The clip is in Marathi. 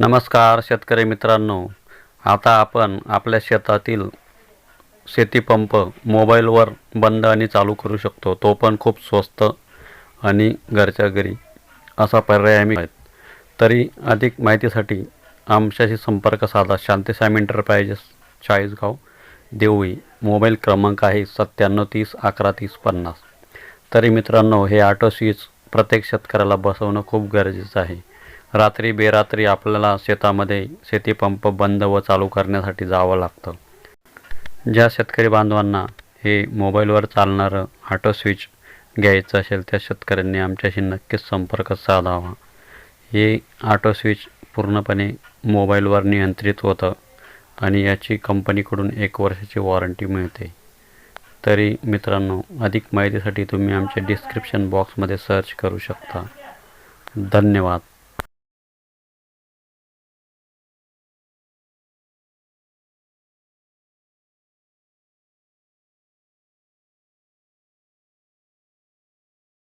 नमस्कार शेतकरी मित्रांनो. आता आपण आपल्या शेतातील शेतीपंप मोबाईलवर बंद आणि चालू करू शकतो. तो पण खूप स्वस्त आणि घरच्या घरी असा पर्याय आम्ही आहेत तरी अधिक माहितीसाठी आमच्याशी संपर्क साधा. शांतीसाम एंटरप्राइजेस चाळीसगाव देवळी मोबाईल क्रमांक आहे सत्त्याण्णव तीस अकरा तीस पन्नास. तरी मित्रांनो हे ऑटो स्विच प्रत्येक शेतकऱ्याला बसवणं खूप गरजेचं आहे. रात्री बेरात्री आपल्याला शेतामध्ये शेतीपंप बंद व चालू करण्यासाठी जावं लागतं. ज्या शेतकरी बांधवांना हे मोबाईलवर चालणारं ऑटो स्विच घ्यायचं असेल त्या शेतकऱ्यांनी आमच्याशी नक्कीच संपर्क साधावा. हे ऑटो स्विच पूर्णपणे मोबाईलवर नियंत्रित होतं आणि याची कंपनीकडून एक वर्षाची वॉरंटी मिळते. तरी मित्रांनो अधिक माहितीसाठी तुम्ही आमच्या डिस्क्रिप्शन बॉक्समध्ये सर्च करू शकता. धन्यवाद.